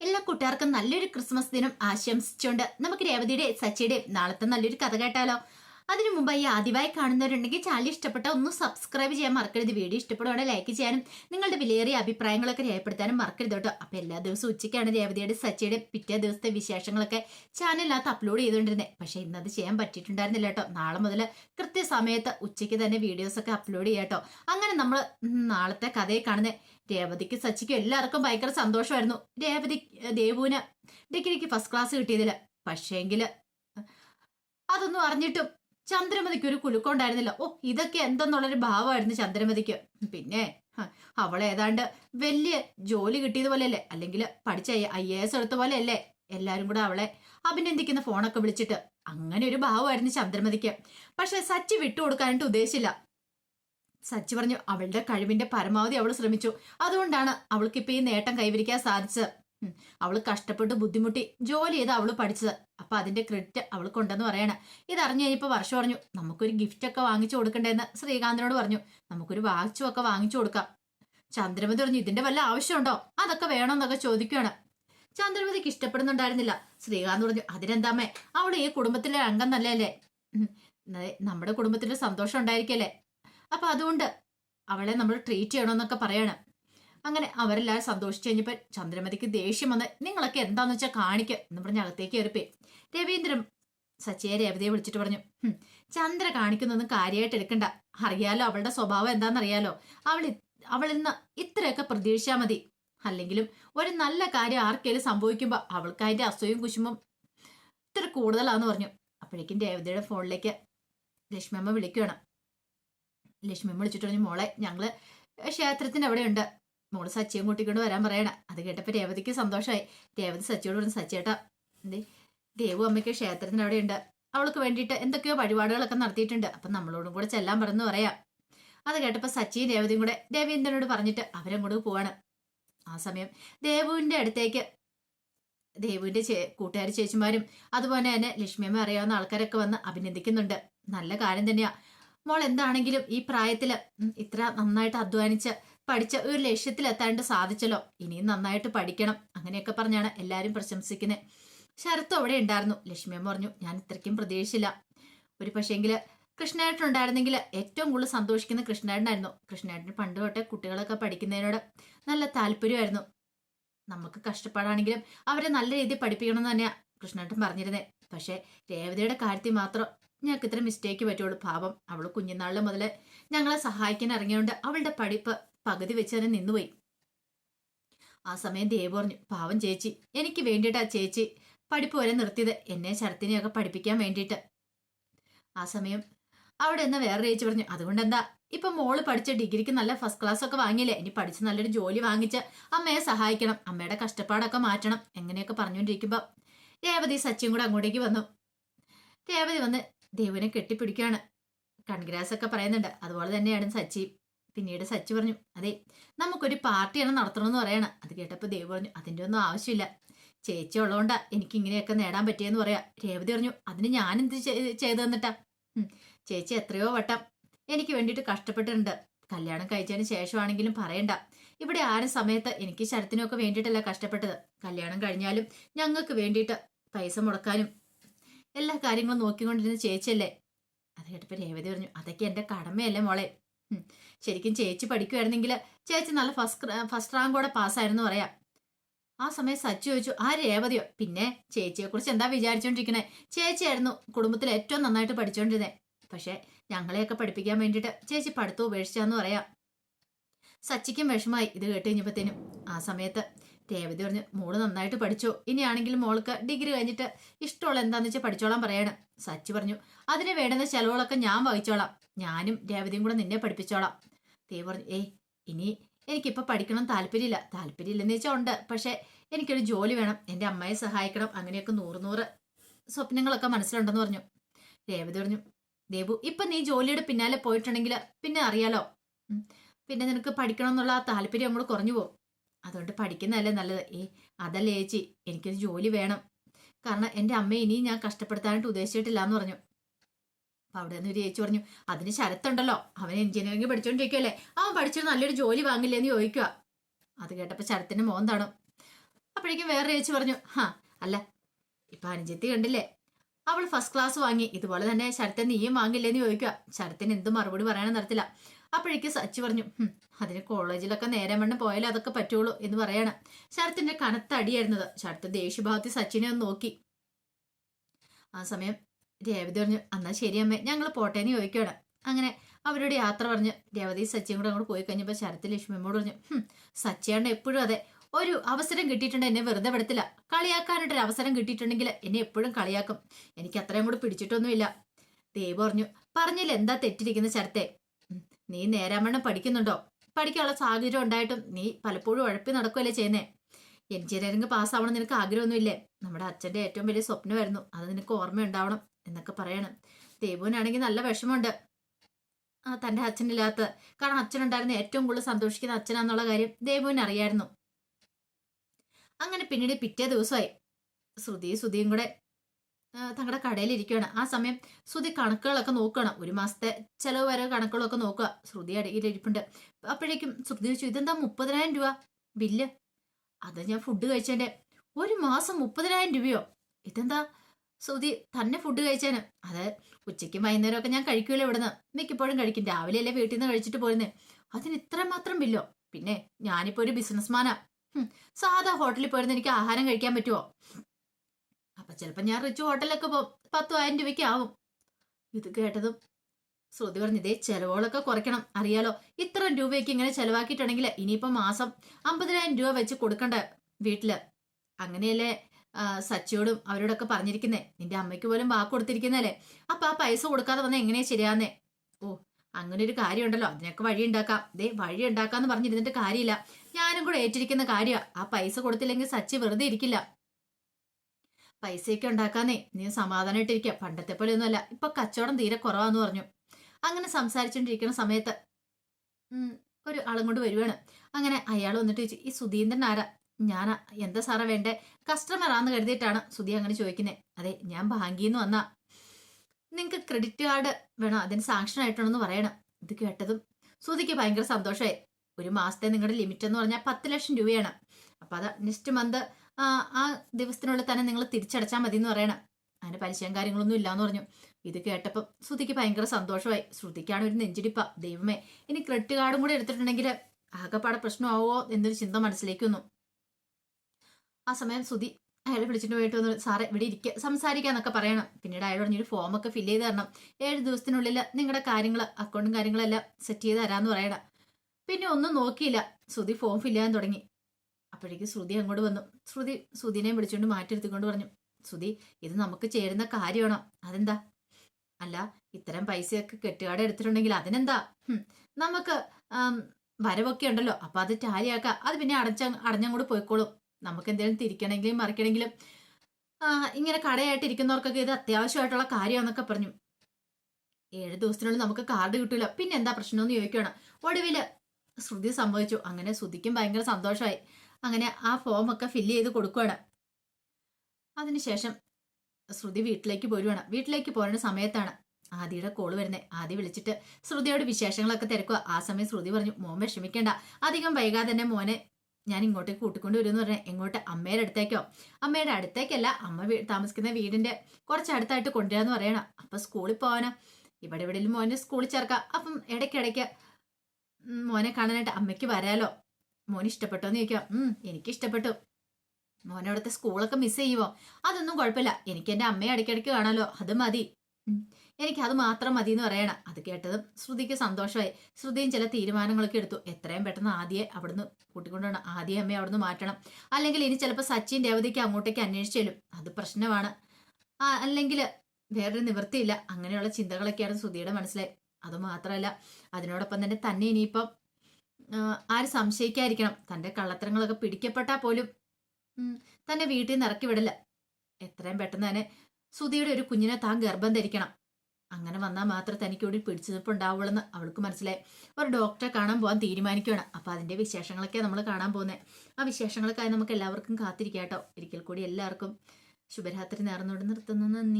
എല്ലാ കൂട്ടുകാർക്കും നല്ലൊരു ക്രിസ്മസ് ദിനം ആശംസിച്ചുകൊണ്ട് നമുക്ക് രേവതിയുടെ സച്ചിയുടെ നാളത്തെ നല്ലൊരു കഥ കേട്ടാലോ. അതിനു മുമ്പായി ആദ്യമായി കാണുന്നവരുണ്ടെങ്കിൽ ചാനൽ ഇഷ്ടപ്പെട്ട ഒന്ന് സബ്സ്ക്രൈബ് ചെയ്യാൻ മറക്കരുത്. വീഡിയോ ഇഷ്ടപ്പെടുവാണെങ്കിൽ ലൈക്ക് ചെയ്യാനും നിങ്ങളുടെ വിലയേറിയ അഭിപ്രായങ്ങളൊക്കെ രേഖപ്പെടുത്താനും മറക്കരുത് കേട്ടോ. അപ്പൊ എല്ലാ ദിവസവും ഉച്ചയ്ക്കാണ് രേവതിയുടെ സച്ചിയുടെ പിറ്റേ ദിവസത്തെ വിശേഷങ്ങളൊക്കെ ചാനലിനകത്ത് അപ്ലോഡ് ചെയ്തുകൊണ്ടിരുന്നത് പക്ഷെ ഇന്നത് ചെയ്യാൻ പറ്റിയിട്ടുണ്ടായിരുന്നില്ല കേട്ടോ. നാളെ മുതൽ കൃത്യസമയത്ത് ഉച്ചയ്ക്ക് തന്നെ വീഡിയോസൊക്കെ അപ്ലോഡ് ചെയ്യാം കേട്ടോ. അങ്ങനെ നമ്മൾ നാളത്തെ കഥയെ കാണുന്നത് രേവതിക്ക് സച്ചിക്ക് എല്ലാവർക്കും ഭയങ്കര സന്തോഷമായിരുന്നു. രേവതി ദേവുവിന് ഡിഗ്രിക്ക് ഫസ്റ്റ് ക്ലാസ് കിട്ടിയതിൽ. പക്ഷേങ്കിൽ അതൊന്നും അറിഞ്ഞിട്ടും ചന്ദ്രമതിക്ക് ഒരു കുലുക്കമുണ്ടായിരുന്നില്ല ഓ ഇതൊക്കെ എന്തെന്നുള്ളൊരു ഭാവമായിരുന്നു ചന്ദ്രമതിക്ക്. പിന്നെ അവൾ ഏതാണ്ട് വലിയ ജോലി കിട്ടിയതുപോലെയല്ലേ? അല്ലെങ്കിൽ പഠിച്ച ഐ എ എസ് എടുത്ത പോലെയല്ലേ എല്ലാവരും കൂടെ അവളെ അഭിനന്ദിക്കുന്ന ഫോണൊക്കെ വിളിച്ചിട്ട്. അങ്ങനെ ഒരു ഭാവമായിരുന്നു ചന്ദ്രമതിക്ക്. പക്ഷെ സച്ചി വിട്ടുകൊടുക്കാനായിട്ട് ഉദ്ദേശിച്ചില്ല. സച്ചി പറഞ്ഞു അവളുടെ കഴിവിന്റെ പരമാവധി അവൾ ശ്രമിച്ചു. അതുകൊണ്ടാണ് അവൾക്ക് ഇപ്പൊ ഈ നേട്ടം കൈവരിക്കാൻ സാധിച്ചത്. അവൾ കഷ്ടപ്പെട്ട് ബുദ്ധിമുട്ടി ജോലി ചെയ്ത് അവൾ പഠിച്ചത്. അപ്പൊ അതിന്റെ ക്രെഡിറ്റ് അവൾക്ക് ഉണ്ടെന്ന് പറയണ. ഇതറിഞ്ഞു കഴിഞ്ഞപ്പോ വർഷം പറഞ്ഞു നമുക്കൊരു ഗിഫ്റ്റ് ഒക്കെ വാങ്ങിച്ചു കൊടുക്കണ്ടെന്ന്. ശ്രീകാന്തിനോട് പറഞ്ഞു നമുക്കൊരു വാച്ചും ഒക്കെ വാങ്ങിച്ചു കൊടുക്കാം. ചന്ദ്രമതി പറഞ്ഞു ഇതിന്റെ വല്ല ആവശ്യമുണ്ടോ? അതൊക്കെ വേണമെന്നൊക്കെ ചോദിക്കുകയാണ് ചന്ദ്രമതിക്ക് ഇഷ്ടപ്പെടുന്നുണ്ടായിരുന്നില്ല. ശ്രീകാന്ത് പറഞ്ഞു അതിനെന്താമേ അവൾ ഈ കുടുംബത്തിലെ അംഗം നല്ലല്ലേ. നമ്മുടെ കുടുംബത്തിൽ സന്തോഷം ഉണ്ടായിരിക്കല്ലേ? അപ്പൊ അതുകൊണ്ട് അവളെ നമ്മൾ ട്രീറ്റ് ചെയ്യണമെന്നൊക്കെ പറയണം. അങ്ങനെ അവരെല്ലാവരും സന്തോഷിച്ചു കഴിഞ്ഞപ്പോൾ ചന്ദ്രമതിക്ക് ദേഷ്യം വന്ന് നിങ്ങളൊക്കെ എന്താന്ന് വെച്ചാൽ കാണിക്കുക എന്ന് പറഞ്ഞ് അകത്തേക്ക് കയറിപ്പോയി. രവീന്ദ്രൻ സച്ചിയെ രേവതിയെ വിളിച്ചിട്ട് പറഞ്ഞു "ഹും, ചന്ദ്ര കാണിക്കുന്നൊന്നും കാര്യമായിട്ട് എടുക്കണ്ട. അറിയാലോ അവളുടെ സ്വഭാവം എന്താണെന്നറിയാലോ അവൾ അവൾ നിന്ന് ഇത്രയൊക്കെ പ്രതീക്ഷിച്ചാൽ മതി. അല്ലെങ്കിലും ഒരു നല്ല കാര്യം ആർക്കെങ്കിലും സംഭവിക്കുമ്പോൾ അവൾക്ക് അതിന്റെ അസൂയും കുശുമ്പും ഇത്ര കൂടുതലാന്ന് പറഞ്ഞു. അപ്പോഴേക്കും രേവതിയുടെ ഫോണിലേക്ക് ലക്ഷ്മിയമ്മ വിളിക്കുകയാണ് ലക്ഷ്മിയമ്മ വിളിച്ചിട്ട് പറഞ്ഞു മോളെ ഞങ്ങൾ ക്ഷേത്രത്തിന്റെ അവിടെ ഉണ്ട് മോൾ സച്ചിയും കൂട്ടിക്കൊണ്ട് വരാൻ പറയണ. അത് കേട്ടപ്പോൾ രേവതിക്ക് സന്തോഷമായി രേവതി സച്ചിയോട് പറഞ്ഞു സച്ചിയേട്ടാ എന്തേ ദേവു അമ്മയ്ക്ക് ക്ഷേത്രത്തിന് അവിടെ ഉണ്ട് അവൾക്ക് വേണ്ടിയിട്ട് എന്തൊക്കെയോ വഴിപാടുകളൊക്കെ നടത്തിയിട്ടുണ്ട്. അപ്പൊ നമ്മളോടും കൂടെ ചെല്ലാൻ പറഞ്ഞു പറയാം. അത് കേട്ടപ്പോൾ സച്ചിയും രേവതിയും കൂടെ രവീന്ദ്രനോട് പറഞ്ഞിട്ട് അവരങ്ങോട്ട് പോവാണ്. ആ സമയം ദേവുവിന്റെ അടുത്തേക്ക് ദേവുവിന്റെ ചേ കൂട്ടുകാരി ചേച്ചിമാരും അതുപോലെ തന്നെ ലക്ഷ്മിയമ്മ അറിയാവുന്ന ആൾക്കാരൊക്കെ വന്ന് അഭിനന്ദിക്കുന്നുണ്ട്. നല്ല കാര്യം തന്നെയാ. മോൾ എന്താണെങ്കിലും ഈ പ്രായത്തിൽ ഇത്ര നന്നായിട്ട് അധ്വാനിച്ച് പഠിച്ച ഒരു ലക്ഷ്യത്തിലെത്താണ്ട് സാധിച്ചല്ലോ. ഇനിയും നന്നായിട്ട് പഠിക്കണം. അങ്ങനെയൊക്കെ പറഞ്ഞാണ് എല്ലാരും പ്രശംസിക്കുന്നത് ശരത്ത് അവിടെ ഉണ്ടായിരുന്നു. ലക്ഷ്മിയമ്മ പറഞ്ഞു ഞാൻ ഇത്രയ്ക്കും പ്രതീക്ഷിച്ചില്ല. ഒരു പക്ഷേങ്കിൽ കൃഷ്ണേട്ടനുണ്ടായിരുന്നെങ്കിൽ ഏറ്റവും കൂടുതൽ സന്തോഷിക്കുന്ന കൃഷ്ണേട്ടനായിരുന്നു. കൃഷ്ണേട്ടന് പണ്ട് തൊട്ടേ കുട്ടികളൊക്കെ പഠിക്കുന്നതിനോട് നല്ല താല്പര്യമായിരുന്നു. നമുക്ക് കഷ്ടപ്പാടാണെങ്കിലും അവരെ നല്ല രീതിയിൽ പഠിപ്പിക്കണം എന്ന് തന്നെയാ കൃഷ്ണേട്ടൻ പറഞ്ഞിരുന്നത് പക്ഷേ രേവതിയുടെ കാര്യത്തിൽ മാത്രം ഞങ്ങൾക്ക് ഇത്ര മിസ്റ്റേക്ക് പറ്റുള്ളൂ. പാപം അവൾ കുഞ്ഞുനാളിൽ മുതൽ ഞങ്ങളെ സഹായിക്കാൻ ഇറങ്ങിയോണ്ട് അവളുടെ പഠിപ്പ് പകുതി വെച്ച് തന്നെ നിന്നുപോയി. ആ സമയം ദേവ് പറഞ്ഞു പാവം ചേച്ചി എനിക്ക് വേണ്ടിയിട്ടാ ചേച്ചി പഠിപ്പ് വരെ നിർത്തിയത്. എന്നെ ശരത്തിനെയൊക്കെ പഠിപ്പിക്കാൻ വേണ്ടിയിട്ട്. ആ സമയം അവിടെ നിന്ന് വേറെ ചേച്ചി പറഞ്ഞു അതുകൊണ്ട് എന്താ ഇപ്പൊ മോൾ പഠിച്ച ഡിഗ്രിക്ക് നല്ല ഫസ്റ്റ് ക്ലാസ് ഒക്കെ വാങ്ങിയില്ലേ? ഇനി പഠിച്ച് നല്ലൊരു ജോലി വാങ്ങിച്ച് അമ്മയെ സഹായിക്കണം. അമ്മയുടെ കഷ്ടപ്പാടൊക്കെ മാറ്റണം. എങ്ങനെയൊക്കെ പറഞ്ഞുകൊണ്ടിരിക്കുമ്പോ രേവതി സച്ചിയും കൂടെ അങ്ങോട്ടേക്ക് വന്നു. രേവതി വന്ന് ദേവിനെ കെട്ടിപ്പിടിക്കുകയാണ് കൺഗ്രാസ് ഒക്കെ പറയുന്നുണ്ട്. അതുപോലെ തന്നെയാണ് സച്ചി. പിന്നീട് സച്ചി പറഞ്ഞു അതെ നമുക്കൊരു പാർട്ടിയാണ് നടത്തണമെന്ന് പറയണം. അത് കേട്ടപ്പോൾ ദേവ് പറഞ്ഞു അതിന്റെ ഒന്നും ആവശ്യമില്ല. ചേച്ചി ഉള്ളതുകൊണ്ടാ എനിക്ക് ഇങ്ങനെയൊക്കെ നേടാൻ പറ്റിയെന്ന് പറയാം. രേവതി പറഞ്ഞു അതിന് ഞാൻ എന്ത് ചെയ്തു തന്നിട്ടാ? ചേച്ചി എത്രയോ വട്ടം എനിക്ക് വേണ്ടിയിട്ട് കഷ്ടപ്പെട്ടിട്ടുണ്ട്. കല്യാണം കഴിച്ചതിന് ശേഷമാണെങ്കിലും പറയണ്ട. ഇവിടെ ആരും സമയത്ത് എനിക്ക് ശരത്തിനൊക്കെ വേണ്ടിയിട്ടല്ല കഷ്ടപ്പെട്ടത്. കല്യാണം കഴിഞ്ഞാലും ഞങ്ങൾക്ക് വേണ്ടിയിട്ട് പൈസ മുടക്കാനും എല്ലാ കാര്യങ്ങളും നോക്കിക്കൊണ്ടിരുന്ന ചേച്ചിയല്ലേ? അത് കേട്ടപ്പോൾ രേവതി പറഞ്ഞു അതൊക്കെ എന്റെ കടമയല്ലേ മോളെ. ശരിക്കും ചേച്ചി പഠിക്കുമായിരുന്നെങ്കിൽ ചേച്ചി നല്ല ഫസ്റ്റ് ഫസ്റ്റ് റാങ്കോടെ പാസ്സായിരുന്നു പറയാം. ആ സമയം സച്ചു ചോദിച്ചു ആ രേവതിയോ? പിന്നെ ചേച്ചിയെ കുറിച്ച് എന്താ വിചാരിച്ചോണ്ടിരിക്കണേ? ചേച്ചിയായിരുന്നു കുടുംബത്തിൽ ഏറ്റവും നന്നായിട്ട് പഠിച്ചുകൊണ്ടിരുന്നത് പക്ഷെ ഞങ്ങളെയൊക്കെ പഠിപ്പിക്കാൻ വേണ്ടിയിട്ട് ചേച്ചി പഠിത്തം ഉപേക്ഷിച്ചാന്ന് പറയാം. സച്ചിക്കും വിഷമായി ഇത് കേട്ട് കഴിഞ്ഞപ്പോഴത്തേനും ആ സമയത്ത് രേവതി പറഞ്ഞു മോൾ നന്നായിട്ട് പഠിച്ചോ. ഇനിയാണെങ്കിലും മോൾക്ക് ഡിഗ്രി കഴിഞ്ഞിട്ട് ഇഷ്ടമുള്ള എന്താന്ന് വെച്ചാൽ പഠിച്ചോളാൻ പറയാണ്. സച്ചു പറഞ്ഞു അതിന് വേണ്ടുന്ന ചെലവുകളൊക്കെ ഞാൻ വഹിച്ചോളാം. ഞാനും രേവതിയും കൂടെ നിന്നെ പഠിപ്പിച്ചോളാം. ദേവ് പറഞ്ഞു ഏയ് ഇനി എനിക്കിപ്പോൾ പഠിക്കണം താല്പര്യമില്ല. താല്പര്യമില്ലെന്ന് വെച്ചാൽ ഉണ്ട്. പക്ഷെ എനിക്കൊരു ജോലി വേണം. എന്റെ അമ്മയെ സഹായിക്കണം. അങ്ങനെയൊക്കെ നൂറ് നൂറ് സ്വപ്നങ്ങളൊക്കെ മനസ്സിലുണ്ടെന്ന് പറഞ്ഞു. രേവതി പറഞ്ഞു ദേവു ഇപ്പം നീ ജോലിയുടെ പിന്നാലെ പോയിട്ടുണ്ടെങ്കിൽ പിന്നെ അറിയാലോ. പിന്നെ നിനക്ക് പഠിക്കണം എന്നുള്ള ആ താല്പര്യം അങ്ങോട്ട് കുറഞ്ഞു പോകും. അതുകൊണ്ട് പഠിക്കുന്നതല്ലേ നല്ലത്. ഏ അതല്ല ചേച്ചി എനിക്കൊരു ജോലി വേണം. കാരണം എന്റെ അമ്മ ഇനിയും ഞാൻ കഷ്ടപ്പെടുത്താനായിട്ട് ഉദ്ദേശിച്ചിട്ടില്ല എന്ന് പറഞ്ഞു. അപ്പൊ അവിടെ നിന്ന് ഒരു ചേച്ചി പറഞ്ഞു അതിന് ശരത്തുണ്ടല്ലോ. അവൻ എഞ്ചിനീയറിംഗ് പഠിച്ചോണ്ടിരിക്കുവല്ലേ. അവൻ പഠിച്ചിട്ട് നല്ലൊരു ജോലി വാങ്ങില്ലേ എന്ന് ചോദിക്കുക അത് കേട്ടപ്പോൾ ശരത്തിന്റെ മോൻ താണു. അപ്പോഴേക്കും വേറെ ചേച്ചി പറഞ്ഞു ഹാ അല്ല ഇപ്പൊ അനുജത്തി കണ്ടില്ലേ? അവൾ ഫസ്റ്റ് ക്ലാസ് വാങ്ങി. ഇതുപോലെ തന്നെ ശരത്തെ നീയും വാങ്ങില്ലേന്ന് ചോദിക്കുക ശരത്തിന് എന്ത് മറുപടി പറയാനും നടത്തില്ല അപ്പോഴേക്ക് സച്ചി പറഞ്ഞു "ഹും, അതിന് കോളേജിലൊക്കെ നേരം വണ്ണം പോയാലേ അതൊക്കെ പറ്റുള്ളൂ എന്ന് പറയാണ്. ശരത്തിന്റെ കനത്ത അടിയായിരുന്നത്. ശരത്ത് ദേഷ്യഭാവത്തിൽ സച്ചിനെ ഒന്ന് നോക്കി. ആ സമയം രേവതി പറഞ്ഞു എന്നാ ശരി അമ്മേ ഞങ്ങൾ പോട്ടേന്ന് ചോദിക്കുകയാണ്. അങ്ങനെ അവരുടെ യാത്ര പറഞ്ഞ് രേവതി സച്ചിയും കൂടെ അങ്ങോട്ട് പോയി കഴിഞ്ഞപ്പോൾ ശരത്ത് ലക്ഷ്മിയമ്മോട് പറഞ്ഞു "ഹും, സച്ചിയാണ് എപ്പോഴും അതെ ഒരു അവസരം കിട്ടിയിട്ടുണ്ട് എന്നെ വെറുതെ വിടത്തില്ല. കളിയാക്കാനായിട്ടൊരു അവസരം കിട്ടിയിട്ടുണ്ടെങ്കിൽ എന്നെ എപ്പോഴും കളിയാക്കും. എനിക്ക് അത്രയും കൂടെ പിടിച്ചിട്ടൊന്നുമില്ല. ദേവ് പറഞ്ഞു പറഞ്ഞില്ല എന്താ തെറ്റിരിക്കുന്ന ശരത്തെ? നീ നേരാമണ്ണം പഠിക്കുന്നുണ്ടോ? പഠിക്കാനുള്ള സാഹചര്യം ഉണ്ടായിട്ടും നീ പലപ്പോഴും ഉഴപ്പി നടക്കുകയല്ലേ ചെയ്യുന്നേ? എഞ്ചിനീയറിംഗ് പാസ്സാവണം നിനക്ക് ആഗ്രഹമൊന്നുമില്ലേ? നമ്മുടെ അച്ഛന്റെ ഏറ്റവും വലിയ സ്വപ്നമായിരുന്നു. അത് നിനക്ക് ഓർമ്മയുണ്ടാവണം എന്നൊക്കെ പറയണം. ദേവുവിനാണെങ്കിൽ നല്ല വിഷമമുണ്ട്. തന്റെ അച്ഛനില്ലാത്ത കാരണം അച്ഛനുണ്ടായിരുന്ന ഏറ്റവും കൂടുതൽ സന്തോഷിക്കുന്ന അച്ഛനാന്നുള്ള കാര്യം ദേവുവിന് അറിയായിരുന്നു. അങ്ങനെ പിന്നീട് പിറ്റേ ദിവസമായി. ശ്രുതി ശ്രുതിയും കൂടെ തങ്ങളുടെ കടയിൽ ഇരിക്കുകയാണ് ആ സമയം ശ്രുതി കണക്കുകളൊക്കെ നോക്കുകയാണ് ഒരു മാസത്തെ ചിലവ് വരെ കണക്കുകളൊക്കെ നോക്കുക ശ്രുതി അടിയിൽ ഇരിപ്പുണ്ട് അപ്പോഴേക്കും ശ്രുതി ചോദിച്ചു ഇതെന്താ മുപ്പതിനായിരം രൂപ? ബില്ല്? അത് ഞാൻ ഫുഡ് കഴിച്ചതിന്റെ ഒരു മാസം മുപ്പതിനായിരം രൂപയോ? ഇതെന്താ? ശ്രുതി തന്നെ ഫുഡ് കഴിച്ചേന്. അതെ ഉച്ചയ്ക്കും വൈകുന്നേരം ഒക്കെ ഞാൻ കഴിക്കുമല്ലോ ഇവിടുന്ന്. മിക്കപ്പോഴും കഴിക്കും. രാവിലെ അല്ലേ വീട്ടിൽ നിന്ന് കഴിച്ചിട്ട് പോരുന്നേ. അതിന് ഇത്ര മാത്രം ബില്ലോ? പിന്നെ ഞാനിപ്പോ ഒരു ബിസിനസ്മാനാ. മാനാ സാധാ ഹോട്ടലിൽ പോയിരുന്ന് എനിക്ക് ആഹാരം കഴിക്കാൻ പറ്റുമോ അപ്പൊ ചിലപ്പോ ഞാൻ റിച്ച് ഹോട്ടലിലൊക്കെ പോകും പത്തുമായിരം രൂപയ്ക്ക് ആവും. ഇത് കേട്ടതും ശ്രുതി പറഞ്ഞു ഇതേ ചെലവുകളൊക്കെ കുറയ്ക്കണം. അറിയാലോ ഇത്ര രൂപയ്ക്ക് ഇങ്ങനെ ചെലവാക്കിയിട്ടുണ്ടെങ്കിൽ ഇനിയിപ്പോ മാസം അമ്പതിനായിരം രൂപ വെച്ച് കൊടുക്കണ്ട വീട്ടിൽ? അങ്ങനെയല്ലേ സച്ചിയോടും അവരോടൊക്കെ പറഞ്ഞിരിക്കുന്നേ. നിന്റെ അമ്മയ്ക്ക് പോലും വാക്ക് കൊടുത്തിരിക്കുന്നല്ലേ അപ്പൊ ആ പൈസ കൊടുക്കാതെ വന്ന എങ്ങനെയാ ശരിയാന്നേ ഓ അങ്ങനെ ഒരു കാര്യമുണ്ടല്ലോ. അതിനൊക്കെ വഴി ഉണ്ടാക്കാം. ദേ വഴി ഉണ്ടാക്കാന്ന് പറഞ്ഞിരുന്നിട്ട് കാര്യമില്ല. ഞാനും കൂടെ ഏറ്റിരിക്കുന്ന കാര്യമാ ആ പൈസ കൊടുത്തില്ലെങ്കിൽ സച്ചി വെറുതെ ഇരിക്കില്ല. പൈസയൊക്കെ ഉണ്ടാക്കാന്നേ. നീ സമാധാനമായിട്ടിരിക്കുക പണ്ടത്തെ പോലെ ഒന്നുമല്ല ഇപ്പൊ കച്ചവടം തീരെ കുറവാന്ന് പറഞ്ഞു. അങ്ങനെ സംസാരിച്ചുകൊണ്ടിരിക്കുന്ന സമയത്ത് ഒരു ആളും കൊണ്ട് വരുവാണ്. അങ്ങനെ അയാൾ വന്നിട്ട് ചോദിച്ചു ഈ സുധീന്ദ്രൻ ആരാ? ഞാൻ എന്താ സാറാ വേണ്ടേ? കസ്റ്റമർ ആന്ന് കരുതിയിട്ടാണ് സുധി അങ്ങനെ ചോദിക്കുന്നത് അതെ ഞാൻ ബാങ്കിൽ നിന്ന് വന്നാ. നിങ്ങൾക്ക് ക്രെഡിറ്റ് കാർഡ് വേണം? അതിന് സാങ്ഷൻ ആയിട്ടുണ്ടെന്ന് പറയണം. ഇത് കേട്ടതും സുധിക്ക് ഭയങ്കര സന്തോഷമായി. ഒരു മാസത്തെ നിങ്ങളുടെ ലിമിറ്റ് എന്ന് പറഞ്ഞാൽ പത്ത് ലക്ഷം രൂപയാണ്. അപ്പൊ അത് നെക്സ്റ്റ് മന്ത് ആ ദിവസത്തിനുള്ളിൽ തന്നെ നിങ്ങൾ തിരിച്ചടച്ചാൽ മതി എന്ന് പറയണം. അതിന് പലിശയും കാര്യങ്ങളൊന്നും ഇല്ലാന്ന് പറഞ്ഞു. ഇത് കേട്ടപ്പോൾ ശ്രുതിക്ക് ഭയങ്കര സന്തോഷമായി. ശ്രുതിക്കാണ് ഒരു നെഞ്ചിടിപ്പ. ദൈവമേ ഇനി ക്രെഡിറ്റ് കാർഡും കൂടെ എടുത്തിട്ടുണ്ടെങ്കിൽ ആകെപ്പാടെ പ്രശ്നമാവോ എന്നൊരു ചിന്ത മനസ്സിലേക്ക് വന്നു. ആ സമയം ശ്രുതി അയാളെ വിളിച്ചിട്ട് പോയിട്ട് വന്നു. സാറേ ഇവിടെ ഇരിക്കുക സംസാരിക്കാന്നൊക്കെ പറയണം. പിന്നീട് അയാൾ പറഞ്ഞൊരു ഫോമൊക്കെ ഫില്ല് ചെയ്ത് തരണം. ഏഴ് ദിവസത്തിനുള്ളിൽ നിങ്ങളുടെ കാര്യങ്ങൾ അക്കൗണ്ടും കാര്യങ്ങളെല്ലാം സെറ്റ് ചെയ്ത് തരാമെന്ന് പറയണം. പിന്നെ ഒന്നും നോക്കിയില്ല. ശ്രുതി ഫോം ഫില്ല് ചെയ്യാൻ തുടങ്ങി. അപ്പോഴേക്ക് ശ്രുതി അങ്ങോട്ട് വന്നു. ശ്രുതി ശ്രുതിനെ വിളിച്ചുകൊണ്ട് മാറ്റിയെടുത്തിക്കൊണ്ട് പറഞ്ഞു ശ്രുതി ഇത് നമുക്ക് ചേരുന്ന കാര്യമാണോ? അതെന്താ? അല്ല ഇത്തരം പൈസയൊക്കെ കെട്ടുകാട് എടുത്തിട്ടുണ്ടെങ്കിൽ അതിനെന്താ? നമുക്ക് വരവൊക്കെ ഉണ്ടല്ലോ അപ്പൊ അത് ടാലിയാക്കാം അത് പിന്നെ അടച്ച അടഞ്ഞങ്ങോട്ട് പോയിക്കോളും. നമുക്ക് എന്തെങ്കിലും തിരിക്കണമെങ്കിലും മറിക്കണമെങ്കിലും ഇങ്ങനെ കടയായിട്ട് ഇരിക്കുന്നവർക്കൊക്കെ ഇത് അത്യാവശ്യമായിട്ടുള്ള കാര്യമാണെന്നൊക്കെ പറഞ്ഞു. ഏഴ് ദിവസത്തിനുള്ളിൽ നമുക്ക് കാർഡ് കിട്ടൂല. പിന്നെ എന്താ പ്രശ്നമെന്ന് ചോദിക്കുകയാണ് ഒടുവിൽ ശ്രുതി സംഭവിച്ചു അങ്ങനെ ശ്രുതിക്കും ഭയങ്കര സന്തോഷമായി. അങ്ങനെ ആ ഫോമൊക്കെ ഫില്ല് ചെയ്ത് കൊടുക്കുകയാണ് അതിനുശേഷം ശ്രുതി വീട്ടിലേക്ക് പോരുവാണ്. വീട്ടിലേക്ക് പോരുന്ന സമയത്താണ് ആദിയുടെ കോൾ വരുന്നത് ആദി വിളിച്ചിട്ട് ശ്രുതിയോട് വിശേഷങ്ങളൊക്കെ തിരക്കുക ആ സമയം ശ്രുതി പറഞ്ഞു മോൻ വിഷമിക്കേണ്ട. അധികം വൈകാതെ തന്നെ മോനെ ഞാൻ ഇങ്ങോട്ടേക്ക് കൂട്ടിക്കൊണ്ട് വരുമെന്ന് പറഞ്ഞാൽ എങ്ങോട്ട്? അമ്മയുടെ അടുത്തേക്കോ? അമ്മയുടെ അടുത്തേക്കല്ല. അമ്മ താമസിക്കുന്ന വീടിന്റെ കുറച്ച് അടുത്തായിട്ട് കൊണ്ടുവരാന്ന് പറയണം. അപ്പൊ സ്കൂളിൽ പോകാനോ ഇവിടെ എവിടെയും മോനെ സ്കൂളിൽ ചേർക്കാം. അപ്പം ഇടയ്ക്കിടയ്ക്ക് മോനെ കാണാനായിട്ട് അമ്മയ്ക്ക് വരാലോ. മോന് ഇഷ്ടപ്പെട്ടോ എന്ന് ചോദിക്കാം. ഉം എനിക്ക് ഇഷ്ടപ്പെട്ടു മോനെ അവിടുത്തെ സ്കൂളൊക്കെ മിസ് ചെയ്യുവോ? അതൊന്നും കുഴപ്പമില്ല. എനിക്ക് എന്റെ അമ്മയെ ഇടയ്ക്കിടയ്ക്ക് കാണാലോ. അത് മതി. എനിക്ക് അത് മാത്രം മതി എന്ന് പറയണം. അത് കേട്ടതും ശ്രുതിക്ക് സന്തോഷമായി. ശ്രുതിയും ചില തീരുമാനങ്ങളൊക്കെ എടുത്തു. എത്രയും പെട്ടെന്ന് ആദ്യയെ അവിടുന്ന് കൂട്ടിക്കൊണ്ടു ആദ്യം അമ്മയെ അവിടുന്ന് മാറ്റണം. അല്ലെങ്കിൽ ഇനി ചിലപ്പോൾ സച്ചിൻ രേവതിക്ക് അങ്ങോട്ടേക്ക് അന്വേഷിച്ചു ചെല്ലും അത് പ്രശ്നമാണ്. അല്ലെങ്കിൽ വേറൊരു നിവൃത്തിയില്ല. അങ്ങനെയുള്ള ചിന്തകളൊക്കെയാണ് ശ്രുതിയുടെ മനസ്സിലായി. അത് മാത്രമല്ല അതിനോടൊപ്പം തന്നെ തന്നെ ഇനിയിപ്പം ആരും സംശയിക്കാതിരിക്കണം. തന്റെ കള്ളത്തരങ്ങളൊക്കെ പിടിക്കപ്പെട്ടാൽ പോലും. തന്നെ വീട്ടിൽ നിന്ന് ഇറക്കി വിടില്ല എത്രയും പെട്ടെന്ന് തന്നെ സുധിയുടെ ഒരു കുഞ്ഞിനെ താൻ ഗർഭം ധരിക്കണം. അങ്ങനെ വന്നാൽ മാത്രമേ തനിക്ക് ഇവിടെ പിടിച്ചു നിൽപ്പുണ്ടാവുള്ളൂ എന്ന് അവൾക്ക് മനസ്സിലായി. ഒരു ഡോക്ടറെ കാണാൻ പോകാൻ തീരുമാനിക്കുകയാണ് അപ്പോൾ അതിന്റെ വിശേഷങ്ങളൊക്കെ നമ്മൾ കാണാൻ പോകുന്നത് ആ വിശേഷങ്ങൾക്കായി നമുക്ക് എല്ലാവർക്കും കാത്തിരിക്കാം കേട്ടോ ഒരിക്കൽ കൂടി എല്ലാവർക്കും ശുഭരാത്രി നേർന്നോട് നിർത്തുന്നു. നന്ദി.